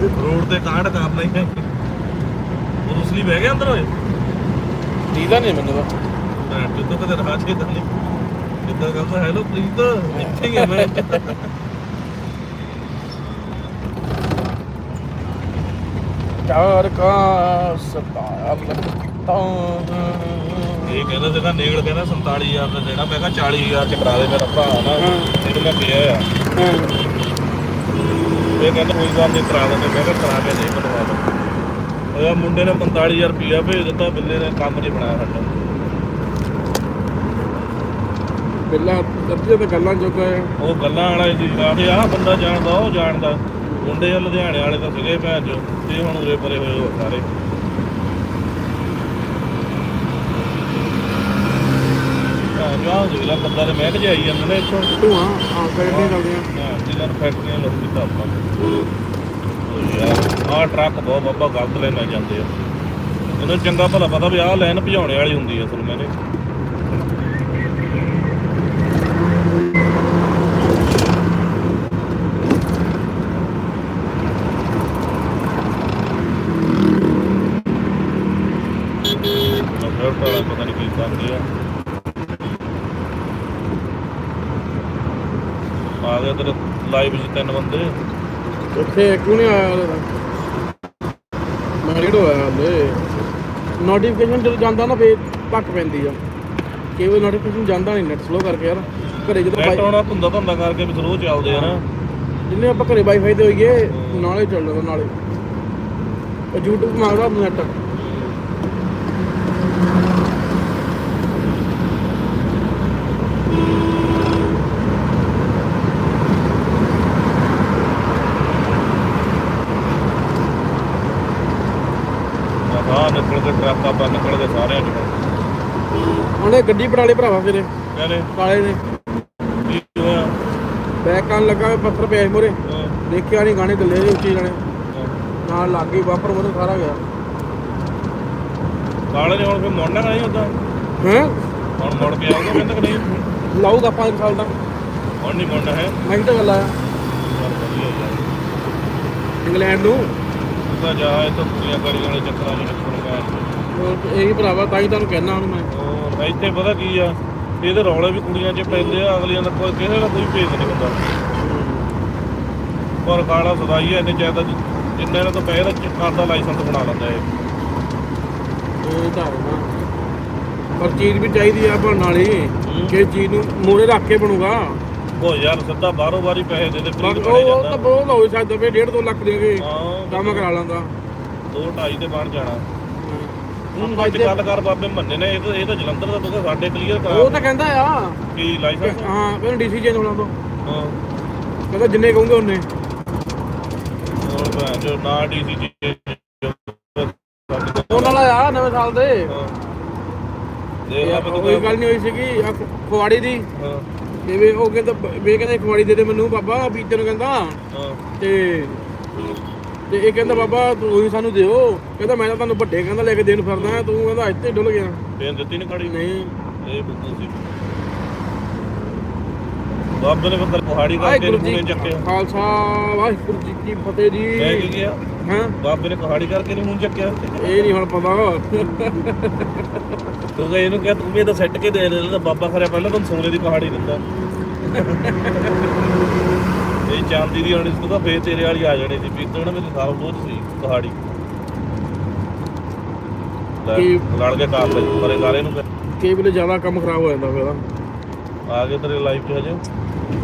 Road ਤੇ ਕਾਂਡ ਕਰਨਾ ਹੀ ਹੈ। ਉਹ ਲਈ ਬਹਿ ਗਿਆ ਅੰਦਰ ਓਏ ਦੀਦਾ ਨਹੀਂ ਮੈਨੂੰ ਤਾਂ। ਮੈਂ ਜਦੋਂ ਕਦੇ ਰਾਹ ਚ ਤਾਂ ਨਹੀਂ। ਜਿੱਦਾਂ ਕਹਿੰਦਾ ਹੈਲੋ ਪ੍ਰੀਤ। ਇੱਥੇ ਹੀ ਆ ਮੈਂ। ਚਾਰ ਕਾ ਸਤਾਰ ਲੱਗਤਾ ਇਹ ਕਹਿੰਦਾ ਸੀਗਾ ਨੇਗਲ ਕਹਿੰਦਾ 47000 ਦਾ ਦੇਣਾ ਮੈਂ ਕਿਹਾ 40000 ਚ ਕਰਾ ਦੇ ਮੇਰਾ ਭਰਾ ਨਾ। ਇਹਨੂੰ ਮੈਂ ਕਿਹਾ ਆ। ਇਹ ਕਹਿੰਦਾ ਕੋਈ ਗੱਲ ਨਹੀਂ ਕਰਾ ਦਿੰਦੇ। ਮੈਂ ਕਿਹਾ ਕਰਾ ਕੇ ਦੇ ਬਣਵਾ ਦੋ। ਉਹ ਮੁੰਡੇ ਨੇ 45000 ਰੁਪਇਆ ਭੇਜ ਦਿੱਤਾ ਬਿੱਲੇ ਨੇ ਕੰਮ ਨਹੀਂ ਬਣਾਇਆ ਸਾਡਾ। ਬਿੱਲਾ ਅੱਧੇ ਤੇ ਗੱਲਾਂ ਜੋਗਾ ਹੈ। ਉਹ ਗੱਲਾਂ ਵਾਲਾ ਜੀ ਆਖੇ ਆਹ ਬੰਦਾ ਜਾਣਦਾ ਉਹ ਜਾਣਦਾ। ਮੁੰਡੇ ਆ ਲੁਧਿਆਣੇ ਵਾਲੇ ਤਾਂ ਸੀਗੇ ਭੈਣ ਚੋ ਤੇ ਹੁਣ ਉਰੇ ਪਰੇ ਹੋਏ ਹੋ ਸਾਰੇ। ਜਾਹ ਜਿਹੜਾ ਬੰਦਾ ਦੇ ਮਹਿਕ ਜਾਈ ਜਾਂਦੇ ਨੇ ਇੱਥੋਂ। ਧੂਆਂ ਆ ਫੈਕਟਰੀਆਂ ਚੱਲਦੀਆਂ। ਹਾਂ ਜਿਹਨਾਂ ਨੂੰ ਫੈਕਟਰੀਆਂ ਲੋਕ ਕੀਤਾ ਆਪਾਂ। ਉਹ ਯਾਰ ਆਹ ਟਰੱਕ ਬਹੁਤ ਬਾਬਾ ਗਲਤ ਲੈਣਾ ਜਾਂਦੇ ਆ। ਇਹਨੂੰ ਚੰਗਾ ਭਲਾ ਪਤਾ ਵੀ ਆਹ ਲਾਈਨ ਭਜਾਉਣੇ ਵਾਲੀ ਹੁੰਦੀ ਆ ਅਸਲ ਮੈਨੇ। ਪਤਾ ਨਹੀਂ ਕੀ ਕਰਦੇ ਆ। ਆ ਗਏ ਤੇਰੇ ਲਾਈਵ 'ਚ ਤਿੰਨ ਬੰਦੇ। ਉੱਥੇ ਕਿਉਂ ਨਹੀਂ ਆਇਆ ਉਹਦਾ ਮੈਂ ਕਿਹੜਾ ਹੋਇਆ ਹਲੇ ਨੋਟੀਫਿਕੇਸ਼ਨ ਜਦੋਂ ਜਾਂਦਾ ਨਾ ਫੇਰ ਧੱਕ ਪੈਂਦੀ ਆ। ਕਈ ਵਾਰ ਨੋਟੀਫਿਕੇਸ਼ਨ ਜਾਂਦਾ ਨਹੀਂ ਨੈਟ ਸਲੋ ਕਰਕੇ ਯਾਰ। ਘਰੇ ਜਦੋਂ ਨੈਟ ਵਾਈ- ਹੋਣਾ ਧੁੰਦਾ ਧੁੰਦਾ ਕਰਕੇ ਵੀ ਸਲੋ ਚੱਲਦੇ ਆ ਨਾ। ਜਿੰਨੇ ਆਪਾਂ ਘਰੇ ਵਾਈਫਾਈ ਤੇ ਹੋਈਏ ਨਾਲੇ ਚੱਲ ਜਾਂਦਾ ਨਾਲੇ। ਉਹ YouTube ਮੰਗਦਾ ਨੈਟ ਆਹ ਨਿਕਲ ਕੇ ਟਰੱਕ ਆਪਾਂ ਨਿਕਲ ਗਏ ਸਾਰਿਆਂ ਚੋਂ। ਉਹਨੇ ਗੱਡੀ ਪੜਾਲੇ ਭਰਾਵਾ ਫਿਰੇ ਕਹਿੰਦੇ ਕਾਲੇ ਨੇ ਕੀ ਹੋਇਆ? ਬੈਕ ਕਰਨ ਲੱਗਾ ਪੱਥਰ ਪਿਆ ਮੋਰੇ ਦੇਖਿਆ ਨਹੀਂ ਗਾਣੇ ਗੱਲੇ ਦੇ ਉੱਚੀ ਜਾਣੇ। ਨਾਲ ਲੱਗ ਗਈ ਵਾਪਰ ਮੋਰੇ ਸਾਰਾ ਗਿਆ। ਕਾਲੇ ਨੇ ਹੁਣ ਫਿਰ ਮੁੜਨਾ ਨਹੀਂ ਉਦਾਂ ਹੈ? ਹੁਣ ਮੁੜ ਕੇ ਆਉਂਦਾ ਕਹਿੰਦਾ ਕਿ ਨਹੀਂ? ਲਾਊਗਾ 5 ਸਾਲ ਦਾ। ਹੁਣ ਨਹੀਂ ਮੁੜਨਾ ਹੈ। ਮੈਂ ਤਾਂ ਗੱਲ ਆਇਆ? ਇੰਗਲੈਂਡ ਨੂੰ? ਤੂੰ ਜਾ ਇਹ ਤਾਂ ਪੂਰੀਆਂ ਕਰੀ ਵਾਲੇ ਚੱਕਰਾਂ 'ਚ ਨਿਕਲੂਗਾ ਉਹ ਇਹੀ ਭਰਾਵਾ ਤਾਂ ਹੀ ਤੁਹਾਨੂੰ ਕਹਿਣਾ ਹੁਣ ਮੈਂ। ਉਹ ਇੱਥੇ ਪਤਾ ਕੀ ਆ ਇਹਦੇ ਰੌਲੇ ਵੀ ਕੁੜੀਆਂ 'ਚ ਪੈਂਦੇ ਆ ਅਗਲੀਆਂ ਦਾ ਕੋਈ ਕਿਸੇ ਦਾ ਕੋਈ ਭੇਦ ਨਹੀਂ ਹੁੰਦਾ। ਪਰ ਕਾਲਾ ਸਦਾਈ ਐ ਇੰਨੇ ਚਾਹੀਦਾ ਜਿੰਨੇ ਇਹਨਾਂ ਤੋਂ ਪੈਸੇ ਦਾ ਚੱਕਰ ਦਾ ਲਾਇਸੈਂਸ ਬਣਾ ਲੈਂਦਾ ਇਹ। ਇਹ ਤਾਂ ਹੈ ਨਾ। ਪਰ ਚੀਜ਼ ਵੀ ਚਾਹੀਦੀ ਆ ਬਣਨ ਵਾਲੀ ਹੂੰ। ਕਿ ਚੀਜ਼ ਨੂੰ ਮੋੜੇ ਰੱਖ ਕੇ ਬਣੂਗਾ। ਉਹ ਯਾਰ ਸਿੱਧਾ ਬਾਹਰੋਂ ਬਾਰੀ ਪੈਸੇ ਦੇ ਦੇ ਬਣਾਈ ਉਹ ਉਹ ਤਾਂ ਜਾਂਦਾ ਬਹੁਤ ਹੋ ਸਕਦਾ ਵੀ 1.5 2 ਲੱਖ ਦੇ ਕੇ ਹਾਂ ਕੰਮ ਕਰਾ ਲੈਂਦਾ। ਦੋ ਢਾਈ ਤੇ ਬਣ ਜਾਣਾ। ਹੁਣ ਅੱਜ ਗੱਲ ਕਰ ਬਾਬੇ ਮੰਨੇ ਨੇ ਇਹ ਤਾਂ ਇਹ ਤਾਂ ਜਲੰਧਰ ਦਾ ਤੂੰ ਸਾਡੇ ਕਲੀਅਰ ਉਹ ਕਰਾ ਤਾਂ ਕਹਿੰਦਾ ਆ। ਕੀ ਲਾਇਸੈਂਸ ਹਾਂ ਕਹਿੰਦਾ ਡੀਸੀ ਚੇਂਜ ਹੋਣਾ ਤੋਂ ਹਾਂ। ਕਹਿੰਦਾ ਜਿੰਨੇ ਕਹੂੰਗੇ ਉਹਨੇ। ਹੋਰ ਜੋ ਨਾ ਡੀਸੀ ਜੀ ਉਹਨਾਂ ਵਾਲਾ ਆ ਨਵੇਂ ਸਾਲ ਦੇ। ਮੈਨੂੰ ਕੋਈ ਗੱਲ ਨਹੀਂ ਹੋਈ ਸੀਗੀ ਖਵਾੜੀ ਦੀ। ਹਾਂ। ਤੇ ਵੀ ਉਹ ਕਹਿੰਦਾ ਵੇ ਕਹਿੰਦਾ ਖਵਾੜੀ ਦੇ ਦੇ ਮੈਨੂੰ ਬਾਬਾ ਪੀਤੇ ਨੂੰ ਕਹਿੰਦਾ। ਹਾਂ। ਤੇ ਤੇ ਇਹ ਕਹਿੰਦਾ ਬਾਬਾ ਤੁਸੀਂ ਸਾਨੂੰ ਦਿਓ। ਕਹਿੰਦਾ ਮੈਂ ਤਾਂ ਤੁਹਾਨੂੰ ਵੱਡੇ ਕਹਿੰਦਾ ਲੈ ਕੇ ਦੇਣ ਫਿਰਦਾ ਤੂੰ ਕਹਿੰਦਾ ਇੱਥੇ ਡੁੱਲ ਗਿਆ। ਫੇਰ ਦਿੱਤੀ ਨੀ ਖੜੀ? ਨਹੀਂ। ਇਹ ਬੁੱਧੂ ਸੀ ਬਾਬੇ ਨੇ ਬੰਦਰ ਪਹਾੜੀ ਕਰਕੇ ਮੂੰਹ ਚੱਕਿਆ। ਖਾਲਸਾ ਵਾਹਿਗੁਰੂ ਜੀ ਕੀ ਫਤਿਹ ਜੀ। ਮੈਂ ਕੀ ਗਿਆ ਹਾਂ? ਬਾਬੇ ਨੇ ਪਹਾੜੀ ਕਰਕੇ ਮੂੰਹ ਚੱਕਿਆ? ਇਹ ਨਹੀਂ ਹੁਣ ਪਤਾ। ਤੂੰ ਕਹੇ ਇਹਨੂੰ ਕਿਹਾ ਤੂੰ ਵੀ ਇਹ ਤਾਂ ਸੈੱਟ ਕੇ ਦੇ ਦੇ ਤਾਂ ਬਾਬਾ ਖਰਿਆ ਪਹਿਲਾਂ ਤੁਹਾਨੂੰ ਸੋਨੇ ਦੀ ਪਹਾੜੀ ਦਿੰਦਾ। ਇਹ ਚਾਂਦੀ ਦੀ ਆਣੀ ਸੀ ਤਾਂ ਫੇਰ ਤੇਰੇ ਵਾਲੀ ਆ ਜਾਣੀ ਸੀ ਵੀ ਤੂੰ ਨਾ ਮੇਰੀ ਸਾਲ ਬਹੁਤ ਸੀ ਪਹਾੜੀ ਲੈ, ਕੀ- ਲੜ ਕੇ ਕਰ ਲੈ ਪਰੇ ਗਾਲੇ ਨੂੰ ਫਿਰ। ਕਈ ਵੇਲੇ ਜ਼ਿਆਦਾ ਕੰਮ ਖਰਾਬ ਹੋ ਜਾਂਦਾ ਫਿਰ ਆ ਗਏ ਤੇਰੇ ਲਾਈਫ 'ਚ ਹਜੇ।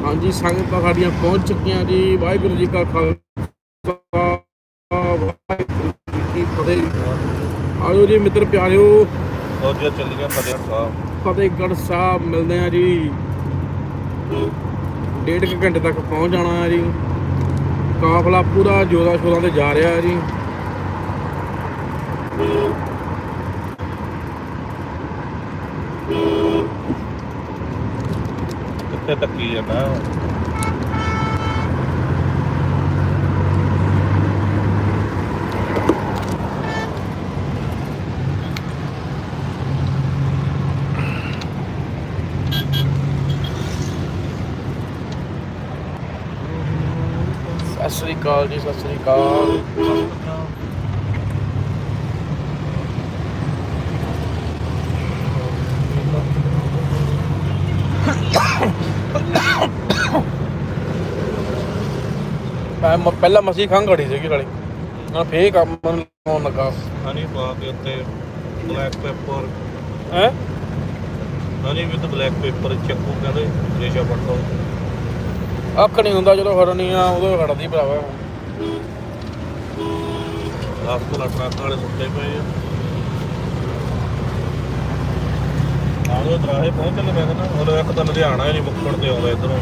ਹਾਂਜੀ ਸੰਗਤਾਂ ਸਾਡੀਆਂ ਪਹੁੰਚ ਚੁੱਕੀਆਂ ਜੀ ਵਾਹਿਗੁਰੂ ਜੀ ਕਾ ਖਾਲਸਾ ਵਾਹਿਗੁਰੂ ਜੀ ਕੀ ਫਤਿਹ। ਆਜੋ ਜੀ ਮਿੱਤਰ ਪਿਆਰਿਓ ਫੌਜੀਆਂ ਚੱਲੀਆਂ ਫਤਿਹ ਸਾਹਿਬ। ਫਤਿਹਗੜ੍ਹ ਸਾਹਿਬ ਮਿਲਦੇ ਆ ਜੀ। ਡੇਢ ਕੁ ਘੰਟੇ ਤੱਕ ਪਹੁੰਚ ਜਾਣਾ ਹੈ ਜੀ। ਕਾਫਲਾ ਪੂਰਾ ਜੋਰਾਂ ਸ਼ੋਰਾਂ ਤੇ ਜਾ ਰਿਹਾ ਹੈ ਜੀ। ਕਿੱਥੇ ਤੱਕੀ ਜਾਂਦਾ ਸਤਿ ਸ੍ਰੀ ਅਕਾਲ ਜੀ ਸਤਿ ਸ੍ਰੀ ਅਕਾਲ। ਮੈਂ ਮ- ਪਹਿਲਾਂ ਮਸੀ ਖੰਘ ਘੜੀ ਸੀਗੀ ਨਾਲੇ। ਨਾ ਫੇਰ ਕੰਮ ਨੂੰ ਲਾਉਣ ਲੱਗਾ। ਹਨੀ ਪਾ ਕੇ ਉੱਤੇ ਬਲੈਕ ਪੇਪਰ ਹੈ? ਹਨੀ ਵਿਦ ਬਲੈਕ ਪੇਪਰ ਚੱਕੂ ਕਹਿੰਦੇ ਰੇਸ਼ਾ ਪੜਦਾ ਅੱਖ ਨਹੀਂ ਹੁੰਦਾ, ਜਦੋਂ ਖੜਨੀ ਆ, ਉਦੋਂ ਖੜਦੀ ਭਰਾਵਾ। ਹਸਪਤਾਲ ਟਰੱਕ ਵਾਲੇ ਸੁੱਤੇ ਪਏ ਆ। ਆਹੋ ਦਰਾਹੇ ਪਹੁੰਚ ਮੈਂ ਕਹਿੰਦਾ ਉਹ ਇੱਕ ਤਾਂ ਲੁਧਿਆਣਾ ਹੀ ਨਹੀਂ ਮੁੱਕਣ ਤੇ ਆਉਂਦਾ ਇਧਰੋਂ।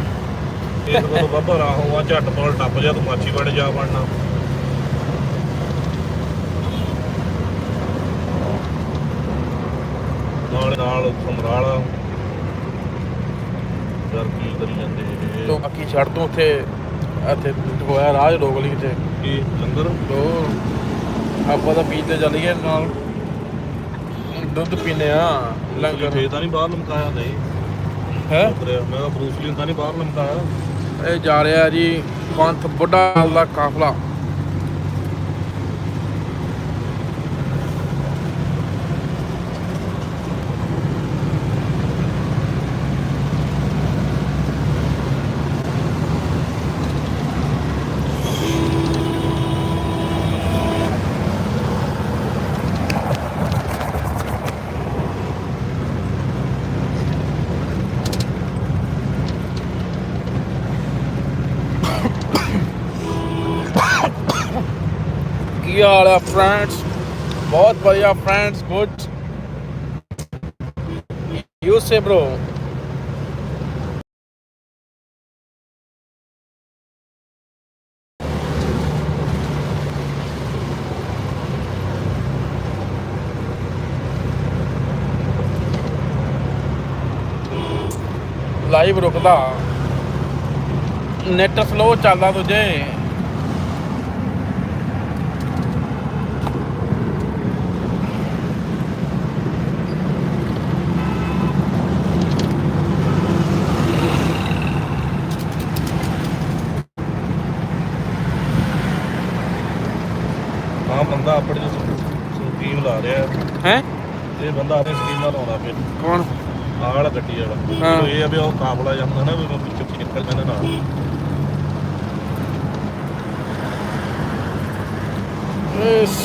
ਇਸ ਕੋਲ ਬਾਬਾ ਰਾਹੋਂ ਆ, ਝੱਟ ਬੋਲ ਟੱਪ ਜਾ, ਤੂੰ ਮਾਛੀ ਵੜ ਜਾ ਬਣਨਾ। ਨਾਲ ਨਾਲ ਸਮਰਾਲਾ। ਯਾਰ ਕੀ ਕਰੀ ਜਾਂਦੇ ਇਹ? ਤੂੰ ਬਾਕੀ ਛੱਡ ਤੂੰ ਉੱਥੇ ਇੱਥੇ ਹੋਇਆ ਰਾਜ ਰੋਕ ਲਈ ਤੇ ਕੀ ਲੰਗਰ? ਤੋ ਆਪਾਂ ਤਾਂ ਬੀਚ ਤੇ ਚੱਲੀਏ ਨਾਲ। ਦੁੱਧ ਪੀਨੇ ਆ ਲੰਗਰ। ਫੇਰ ਤਾਂ ਨਹੀਂ ਬਾਹਰ ਲਮਕਾਇਆ ਨਹੀਂ। ਹੈ? ਉਤਰਿਆ ਮੈਂ ਬਰੂਸਲੀ ਨੂੰ ਤਾਂ ਨਹੀਂ ਬਾਹਰ ਲਮਕਾਇਆ। ਇਹ ਜਾ ਰਿਹਾ ਜੀ ਪੰਥ ਬੁੱਢਾ ਦਾ ਕਾਫਲਾ। ਕੀ ਹਾਲ ਹੈ ਫਰੈਂਡਸ ਬਹੁਤ ਵਧੀਆ friends good you say bro live ਰੁਕਦਾ। ਨੈਟ ਸਲੋ ਚੱਲਦਾ ਤੁਝੇ ਹਾਂ ਬੰਦਾ ਆਪਣੀ ਸਕੀਮ ਲਾ ਰਿਹਾ ਹੈ। ਇਹ ਬੰਦਾ ਆਪਣੀ ਸਕੀਮ ਨਾਲ ਲਾਉਂਦਾ ਫਿਰ ਕੌਣ? ਆਹ ਵਾਲਾ ਗੱਡੀ ਵਾਲਾ। ਉਹ ਇਹ ਆ ਵੀ ਉਹ ਕਾਫਲਾ ਜਾਂਦਾ ਨਾ ਵੀ ਮੈਂ ਪਿੱਛੇ ਪਿੱਛੇ ਨਿਕਲ ਜਾਂਦਾ ਨਾਲ। ਇਸ